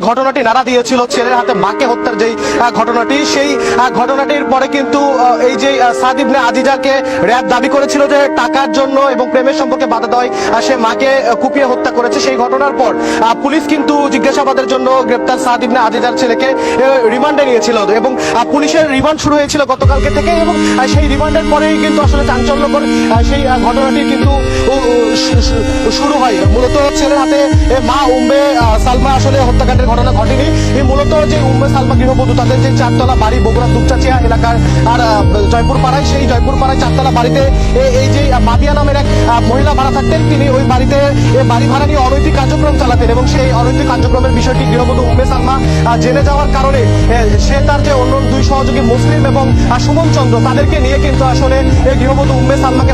ঘটনাটি নাড়া দিয়েছিল ছেলের হাতে মাকে হত্যার যেই ঘটনাটি সেই ঘটনাটির পরে কিন্তু এই যে আহ, সাদ আজিজাকে র্যাব দাবি করেছিল যে টাকার জন্য এবং প্রেমের সম্পর্কে বাধা দেয় সে মাকে কুপিয়ে হত্যা করেছে। সেই ঘটনার পর পুলিশ কিন্তু জিজ্ঞাসাবাদের জন্য গ্রেপ্তার সাদ ইবনে আজিজার ছেলেকে রিমান্ডে নিয়েছিল এবং পুলিশের রিমান্ড শুরু হয়েছিল গতকালকে থেকে এবং সেই রিমান্ডের পরেই কিন্তু আসলে চাঞ্চল্যকর সেই ঘটনাটি কিন্তু শুরু হয়। মূলত ছেলের হাতে মা আহ, সালমা আসলে হত্যাকাণ্ডের ঘটনা ঘটেনি। এই মূলত যে উম্মে সালমা গৃহবধূ, তাদের যে চারতলা বাড়ি বগুড়া দুপচাচিয়া এলাকার, আর জয়পুর পাড়ায় সেই জয়পুর পাড়ায় চারতলা বাড়িতে এই যে মাবিয়া নামের এক মহিলা ভাড়া থাকতেন। তিনি ওই বাড়িতে বাড়ি ভাড়া নিয়ে অনৈতিক কার্যক্রম চালাতেন এবং সেই অনৈতিক কার্যক্রমের বিষয়টি গৃহবধূ উম্মে সালমা জেনে যাওয়ার কারণে সে তার যে অন্য দুই সহযোগী মুসলিম এবং সুমন চন্দ্র, তাদেরকে নিয়ে কিন্তু আসলে গৃহবধূ উম্মে সালমাকে